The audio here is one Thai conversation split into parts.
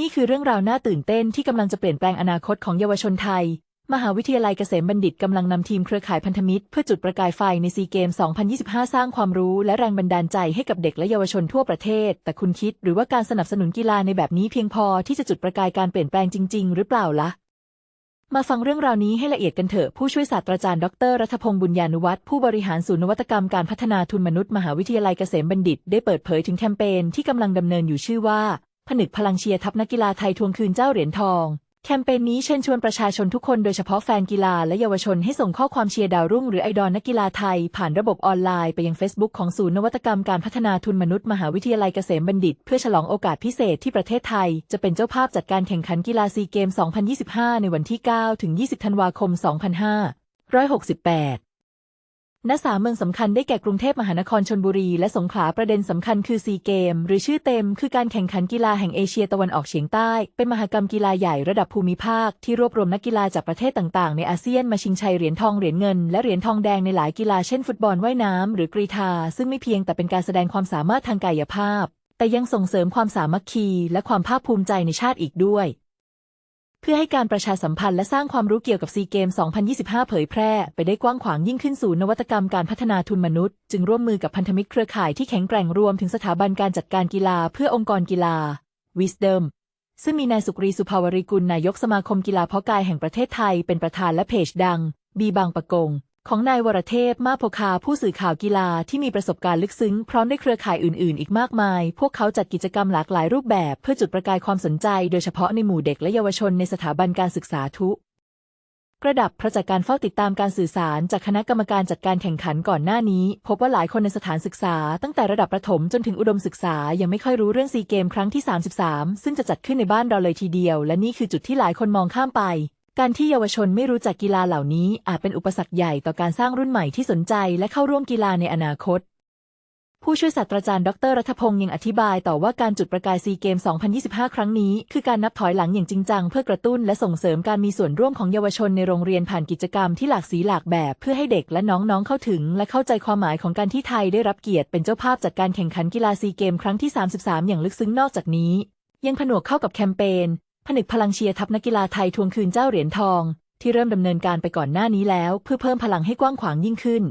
นี่คือเรื่องราวน่าตื่นเต้นที่กำลังจะเปลี่ยนแปลงอนาคตของเยาวชนไทย มหาวิทยาลัยเกษมบัณฑิตกำลังนำทีมเครือข่ายพันธมิตร เพื่อจุดประกายไฟในซีเกม 2025 สร้างความรู้และแรงบันดาลใจให้กับเด็กและเยาวชนทั่วประเทศ แต่คุณคิดหรือว่าการสนับสนุนกีฬาในแบบนี้เพียงพอที่จะจุดประกายการเปลี่ยนแปลงจริง ๆ หรือเปล่าล่ะมาฟังเรื่องราวนี้ให้ละเอียดกันเถอะผู้ช่วยศาสตราจารย์ดรรัฐพงศ์บุญญานุวัฒน์ผู้บริหารศูนย์นวัตกรรมการพัฒนาทุนมนุษย์มหาวิทยาลัยเกษมบัณฑิต ได้เปิดเผยถึงแคมเปญที่กำลังดำเนินอยู่ชื่อว่า ผนึกพลังเชียร์ทัพนักกีฬาไทยทวงคืนเจ้าเหรียญทอง แคมเปญนี้เชิญชวนประชาชนทุกคนโดยเฉพาะแฟนกีฬาและเยาวชนให้ส่งข้อความเชียร์ดาวรุ่งหรือไอดอลนักกีฬาไทย ผ่านระบบออนไลน์ไปยัง Facebook ของศูนย์นวัตกรรมการพัฒนาทุนมนุษย์มหาวิทยาลัยเกษมบัณฑิต เพื่อฉลองโอกาสพิเศษที่ประเทศไทย จะเป็นเจ้าภาพจัดการแข่งขันกีฬาซีเกม 2025 ในวันที่ 9 ถึง 20 ธันวาคม 2568 ณสามเมืองสำคัญได้แก่กรุงเทพมหานครชนบุรี และสงขลาประเด็นสำคัญคือซีเกม หรือชื่อเต็ม คือการแข่งขันกีฬาแห่งเอเชียตะวันออกเฉียงใต้ เป็นมหกรรมกีฬาใหญ่ระดับภูมิภาค ที่รวบรวมนักกีฬาจากประเทศต่างๆ ในอาเซียนมาชิงชัยเหรียญทองเหรียญเงิน และเหรียญทองแดงในหลายกีฬาเช่นฟุตบอลว่ายน้ำหรือกรีฑาซึ่งไม่เพียงแต่เป็นการแสดงความสามารถทางกายภาพ แต่ยังส่งเสริมความสามัคคี และความภาคภูมิใจในชาติอีกด้วย พื่อให้การประชาสัมพันธ์และสร้างความรู้เกี่ยวกับซีเกม 2025 เผยแพร่ ไปได้กว้างขวางยิ่งขึ้นสู่นวัตกรรมการพัฒนาทุนมนุษย์ จึงร่วมมือกับพันธมิตรเครือข่ายที่แข็งแกร่งรวมถึงสถาบันการจัดการกีฬาเพื่อองค์กรกีฬา Wisdom ซึ่งมีนายสุกรีสุภาวริกุลนายกสมาคมกีฬาเพาะกายแห่งประเทศไทยเป็นประธานและเพจดัง บีบางปะกง ของนายวรเทพมาโพคาผู้สื่อข่าวกีฬาที่มีประสบการณ์ลึกซึ้ง พร้อมด้วยเครือข่ายอื่น ๆ อีกมากมาย พวกเขาจัดกิจกรรมหลากหลายรูปแบบ เพื่อจุดประกายความสนใจ โดยเฉพาะในหมู่เด็กและเยาวชนในสถาบันการศึกษาทุกระดับเพราะจากการเฝ้าติดตามการสื่อสารจากคณะกรรมการจัดการแข่งขันก่อนหน้านี้ พบว่าหลายคนในสถานศึกษา ตั้งแต่ระดับประถมจนถึงอุดมศึกษายังไม่ค่อยรู้เรื่องซีเกมครั้งที่ 33 ซึ่งจะจัดขึ้นในบ้านเราเลยทีเดียว และนี่คือจุดที่หลายคนมองข้ามไป การที่เยาวชนไม่รู้จักกีฬาเหล่านี้อาจเป็นอุปสรรคใหญ่ต่อการสร้างรุ่นใหม่ที่สนใจและเข้าร่วมกีฬาในอนาคต ผู้ช่วยศาสตราจารย์ดรรัฐพงศ์ยังอธิบายต่อว่าการจุดประกายซีเกม 2025 ครั้งนี้ คือการนับถอยหลังอย่างจริงจังเพื่อกระตุ้นและส่งเสริมการมีส่วนร่วมของเยาวชนในโรงเรียนผ่านกิจกรรมที่หลากสีหลากแบบ เพื่อให้เด็กและน้องๆเข้าถึง และเข้าใจความหมายของการที่ไทยได้รับเกียรติเป็นเจ้าภาพจัดการแข่งขันกีฬาซีเกม ครั้งที่ 33 อย่างลึกซึ้งนอกจากนี้ยังผนวกเข้ากับแคมเปญ ผนึกพลังเชียร์ทัพนักกีฬาไทยทวงคืนเจ้าเหรียญทอง ที่เริ่มดำเนินการไปก่อนหน้านี้แล้ว เพื่อเพิ่มพลังให้กว้างขวางยิ่งขึ้น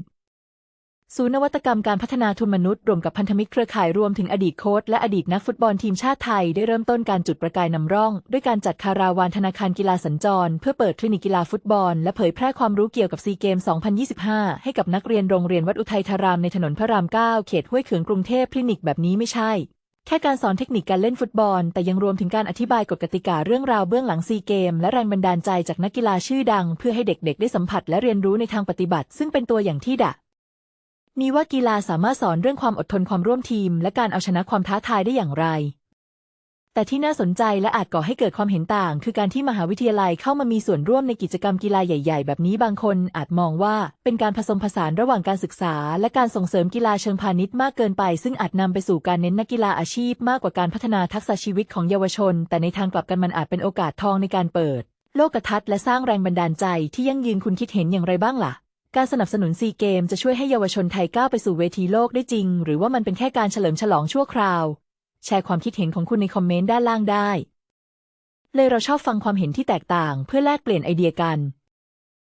ศูนย์นวัตกรรมการพัฒนาทุนมนุษย์รวมกับพันธมิตรเครือข่ายรวมถึงอดีตโค้ชและอดีตนักฟุตบอลทีมชาติไทยได้เริ่มต้นการจุดประกายนำร่อง ด้วยการจัดคาราวานธนาคารกีฬาสัญจร เพื่อเปิดคลินิกกีฬาฟุตบอล และเผยแพร่ความรู้เกี่ยวกับซีเกม 2025 ให้กับนักเรียนโรงเรียนวัดอุทัยธารามในถนนพระราม 9 เขตห้วยเขืองกรุงเทพคลินิกแบบนี้ไม่ใช่ แค่การสอนเทคนิคการเล่นฟุตบอล แต่ยังรวมถึงการอธิบายกฎกติกาเรื่องราวเบื้องหลังซีเกม และแรงบันดาลใจจากนักกีฬาชื่อดัง เพื่อให้เด็กๆ ได้สัมผัสและเรียนรู้ในทางปฏิบัติ ซึ่งเป็นตัวอย่างที่ดะมีว่ากีฬาสามารถสอนเรื่องความอดทนความร่วมทีม และการเอาชนะความท้าทายได้อย่างไร แต่ที่น่าสนใจและอาจก่อให้เกิดความเห็นต่าง คือการที่มหาวิทยาลัยเข้ามามีส่วนร่วมในกิจกรรมกีฬาใหญ่ๆ แบบนี้บางคนอาจมองว่าเป็นการผสมผสานระหว่างการศึกษา และการส่งเสริมกีฬาเชิงพาณิชย์มากเกินไป ซึ่งอาจนำไปสู่การเน้นนักกีฬาอาชีพมากกว่าการพัฒนาทักษะชีวิตของเยาวชน แต่ในทางกลับกันมันอาจเป็นโอกาสทองในการเปิด โลกทัศน์และสร้างแรงบันดาลใจที่ยั่งยืนคุณคิดเห็นอย่างไรบ้างล่ะการสนับสนุนซีเกมจะช่วยให้เยาวชนไทยก้าวไปสู่เวทีโลกได้จริง หรือว่ามันเป็นแค่การเฉลิมฉลองชั่วคราว แชร์ความคิดเห็นของคุณในคอมเมนต์ด้านล่างได้ เลยเราชอบฟังความเห็นที่แตกต่างเพื่อแลกเปลี่ยนไอเดียกัน